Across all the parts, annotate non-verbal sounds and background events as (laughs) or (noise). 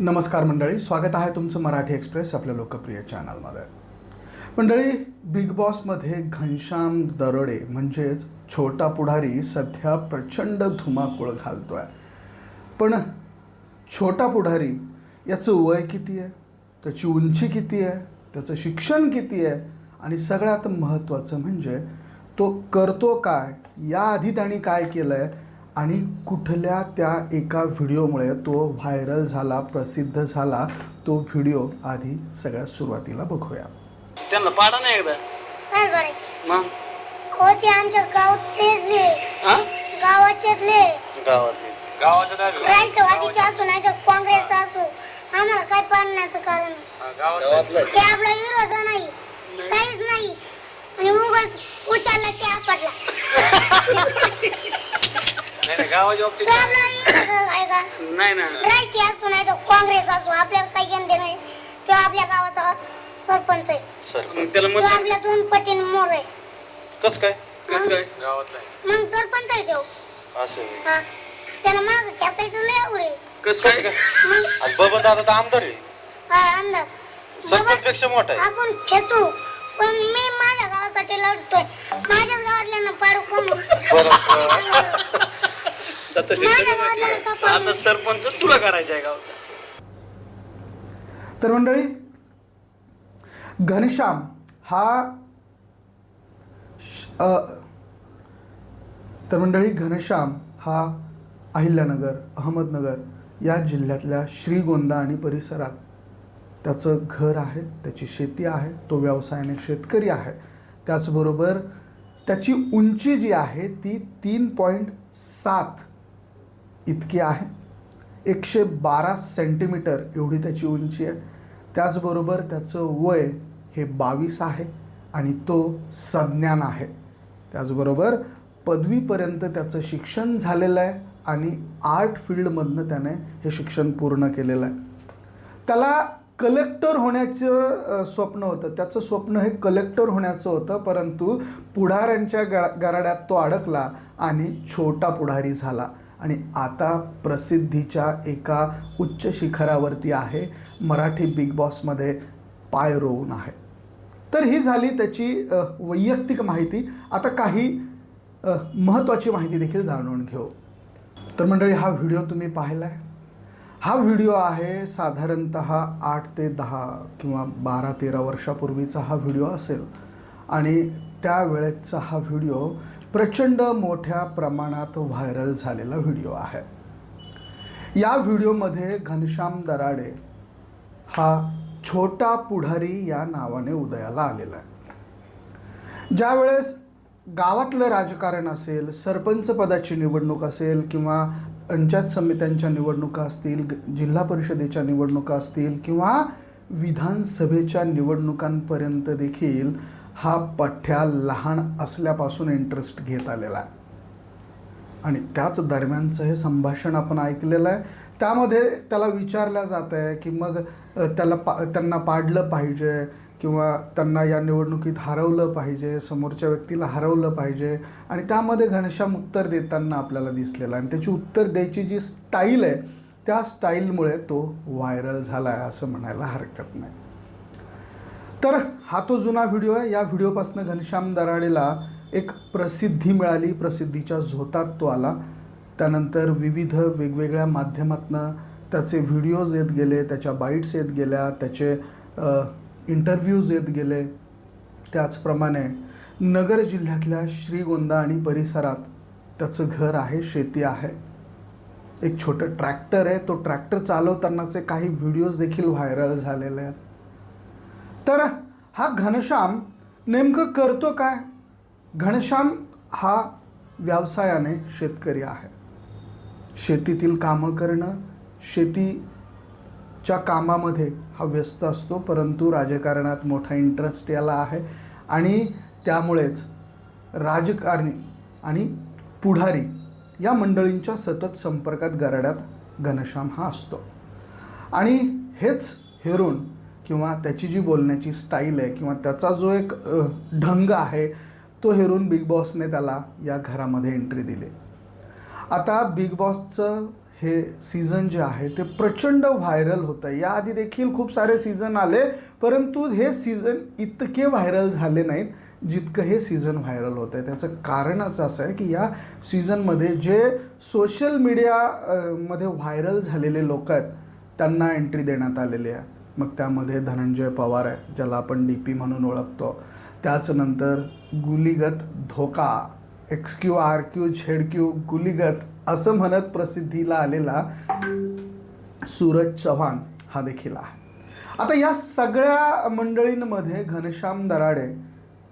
नमस्कार मंडळी स्वागत आहे तुमचं मराठी एक्सप्रेस आपल्या लोकप्रिय चॅनलमध्ये. मंडळी बिग बॉसमध्ये घनश्याम दरोडे म्हणजेच छोटा पुढारी सध्या प्रचंड धुमाकूळ घालतो आहे पण छोटा पुढारी याचं वय किती आहे? त्याची उंची किती आहे? त्याचं शिक्षण किती आहे? आणि सगळ्यात महत्त्वाचं म्हणजे तो करतो काय? याआधी त्याने काय केलं आहे आणि कुठल्या त्या एका व्हिडिओमुळे तो व्हायरल झाला प्रसिद्ध झाला तो व्हिडिओ आधी सगळ्यात सुरुवातीला बघूया. त्यांना पाडा नाही एकदा. काय करायचे मग? हो ते आमच्या गावातले गावाच्यातले गावातले. गावाचं काय राष्ट्रवादीचे असू नाही तर काँग्रेसचा असू. आम्हाला काय पाडण्याचं कारण? नाही. गावातला. ते आपला विरोध नाही. काहीच नाही. आणि उगाच उचलला नाही गावाच्या बाबतीत नाही ना राष्ट्रीय असू नाही तर काँग्रेस असू आपल्याला काही घेणं नाही. तो आपल्या गावाचा सरपंच आहे. सर मग त्याला तो मत आपल्या दोन पटीने मोर आहे. कस काय? कसं काय? गावातला मग सरपंच आहे तो. असं. हा. त्याला माग लय आवड आहे. कसं कसं काय? काय मग? आणि बबन दादा तर आमदार आहे. हा आमदार. सरपंच बाबा, पेक्षा मोठा आहे. आपण खेचू. पण मी माझ्या गावासाठी लढतोय. (laughs) आता माझ्या आता पाडू? सरपंच तुला करायचं आहे गावचा. तर मंडळी घनश्याम हा तर मंडळी घनश्याम हा अहिल्यानगर अहमदनगर या जिल्ह्यातल्या श्रीगोंदा आणि परिसरात त्याचं घर आहे त्याची शेती आहे तो व्यवसायाने शेतकरी आहे. त्याचबरोबर त्याची उंची जी आहे ती तीन पॉईंट सात इतकी आहे. एकशे बारा सेंटीमीटर एवढी त्याची उंची आहे. त्याचबरोबर त्याचं वय हे बावीस आहे आणि तो संज्ञान आहे. त्याचबरोबर पदवीपर्यंत त्याचं शिक्षण झालेलं आहे आणि आर्ट फील्डमधनं त्याने हे शिक्षण पूर्ण केलेलं आहे. त्याला कलेक्टर होण्याचं स्वप्न होतं. त्याचं स्वप्न हे कलेक्टर होण्याचं होतं परंतु पुढाऱ्यांच्या गा गराड्यात तो अडकला आणि छोटा पुढारी झाला. आणि आता प्रसिद्धीच्या एका उच्च शिखरावरती आहे. मराठी बिग बॉसमध्ये पाय रोवून आहे. तर ही झाली त्याची वैयक्तिक माहिती. आता काही महत्त्वाची माहिती देखील जाणून घेऊ. तर मंडळी हा व्हिडिओ तुम्ही पाहिला आहे हा व्हिडिओ आहे साधारणत आठ ते दहा किंवा बारा तेरा वर्षापूर्वीचा हा व्हिडिओ असेल. आणि त्यावेळेचा हा व्हिडिओ प्रचंड मोठ्या प्रमाणात व्हायरल झालेला व्हिडिओ आहे. या व्हिडिओमध्ये घनश्याम दराडे हा छोटा पुढारी या नावाने उदयाला आलेला आहे. ज्यावेळेस गावातलं राजकारण असेल सरपंच पदाची निवडणूक असेल किंवा पंचायत समित्यांच्या निवडणुका असतील जिल्हा परिषदेच्या निवडणुका असतील किंवा विधानसभेच्या निवडणुकांपर्यंत देखील हा पठ्ठ्या लहान असल्यापासून इंटरेस्ट घेत आलेला आहे. आणि त्याच दरम्यानचं हे संभाषण आपण ऐकलेलं आहे. त्यामध्ये त्याला विचारलं जात आहे की मग त्याला पा त्यांना पाडलं पाहिजे. किंवा त्यांना या निवडणुकीत हरवलं पाहिजे समोरच्या व्यक्तीला हरवलं पाहिजे. आणि त्यामध्ये घनश्याम उत्तर देताना आपल्याला दिसलेला आणि त्याची उत्तर द्यायची जी स्टाईल आहे त्या स्टाईलमुळे तो व्हायरल झाला आहे असं म्हणायला हरकत नाही. तर हा तो जुना व्हिडिओ आहे. या व्हिडिओपासून घनश्याम दराडेला एक प्रसिद्धी मिळाली. प्रसिद्धीच्या झोतात तो आला. त्यानंतर विविध वेगवेगळ्या माध्यमातनं त्याचे व्हिडिओज येत गेले त्याच्या बाईट्स येत गेल्या त्याचे इंटरव्ह्यूज येत गेले. त्याचप्रमाणे नगर जिल्ह्यातल्या श्रीगोंदा आणि परिसरात त्याचं घर आहे शेती आहे. एक छोटं ट्रॅक्टर आहे. तो ट्रॅक्टर चालवतानाचे काही व्हिडिओज देखील व्हायरल झालेले आहेत. तर हा घनश्याम नेमकं करतो काय? घनश्याम हा व्यवसायाने शेतकरी आहे. शेतीतील कामं करणं शेती च्या कामामध्ये हा व्यस्त असतो परंतु राजकारणात मोठा इंटरेस्ट याला आहे. आणि त्यामुळेच राजकारणी आणि पुढारी या मंडळींच्या सतत संपर्कात गराड्यात घनश्याम हा असतो. आणि हेच हेरून किंवा त्याची जी बोलण्याची स्टाईल आहे किंवा त्याचा जो एक ढंग आहे तो हेरून बिग बॉसने त्याला या घरामध्ये एंट्री दिली. आता बिग बॉसचं हे सीझन जे आहे ते प्रचंड व्हायरल होतं आहे. याआधी देखील खूप सारे सीझन आले परंतु हे सीझन इतके व्हायरल झाले नाहीत जितकं हे सीझन व्हायरल होतं आहे. त्याचं कारणच असं आहे की या सीझनमध्ये जे सोशल मीडिया मध्ये व्हायरल झालेले लोक आहेत त्यांना एंट्री देण्यात आलेली आहे. मग त्यामध्ये धनंजय पवार आहे ज्याला आपण डी पी म्हणून ओळखतो. त्याचनंतर गुलीगत धोका X Q R Q Z Q गुलिगत असं म्हणत प्रसिद्धीला आलेला सूरज चव्हाण हा देखील आहे. आता या सगळ्या मंडळींमध्ये घनश्याम दराडे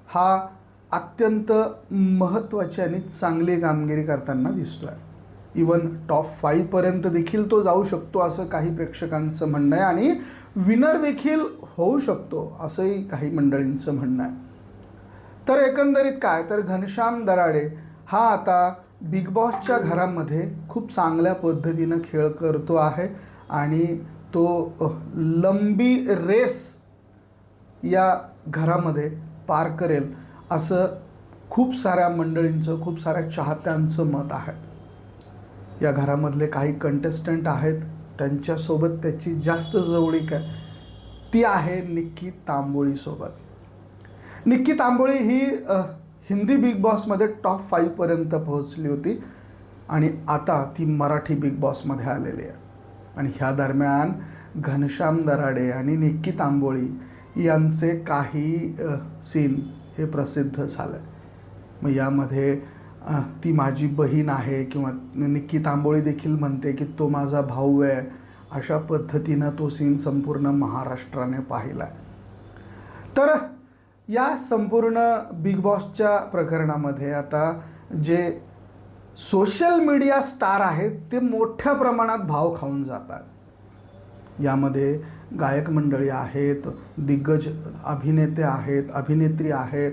हा अत्यंत महत्त्वाची आणि चांगली कामगिरी करताना दिसतो आहे इवन टॉप फाईव्हपर्यंत देखील तो जाऊ शकतो असं काही प्रेक्षकांचं म्हणणं आहे आणि विनर देखील होऊ शकतो असंही काही मंडळींचं म्हणणं आहे. तर एकंदरीत काय? तर घनश्याम दराडे हा आता बिग बॉसच्या घरामध्ये खूप चांगल्या पद्धतीनं खेळ करतो आहे आणि तो लंबी रेस या घरामध्ये पार करेल असं खूप साऱ्या मंडळींचं खूप साऱ्या चाहत्यांचं मत आहे. या घरामधले काही कंटेस्टंट आहेत त्यांच्यासोबत त्याची जास्त जवळीक आहे. ती आहे निक्की तांबोळीसोबत. निक्की तांबोळी ही हिंदी बिग बॉसमध्ये टॉप फाईव्हपर्यंत पोहोचली होती. आणि आता ती मराठी बिग बॉसमध्ये आलेली आहे. आणि ह्या दरम्यान घनश्याम दराडे आणि निक्की तांबोळी यांचे काही सीन हे प्रसिद्ध झालं मग यामध्ये ती माझी बहीण आहे किंवा निक्की तांबोळी देखील म्हणते की तो माझा भाऊ आहे. अशा पद्धतीनं तो सीन संपूर्ण महाराष्ट्राने पाहिला तर या संपूर्ण बिग बॉसच्या प्रकरणामध्ये आता जे सोशल मीडिया स्टार आहेत ते मोठ्या प्रमाणात भाव खाऊन जातात. यामध्ये गायक मंडळी आहेत दिग्गज अभिनेते आहेत अभिनेत्री आहेत.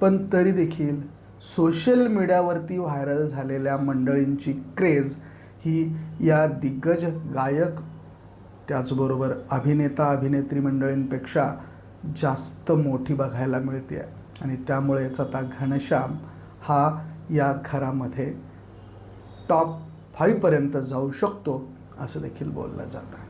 पण तरी देखील सोशल मीडियावरती व्हायरल झालेल्या मंडळींची क्रेज ही या दिग्गज गायक त्याचबरोबर अभिनेता अभिनेत्री मंडळींपेक्षा जास्त मोठी बघायला मिळते. आहे आणि त्यामुळेच आता घनश्याम हा या घरामध्ये टॉप फाईव्हपर्यंत जाऊ शकतो असं देखील बोललं जातं.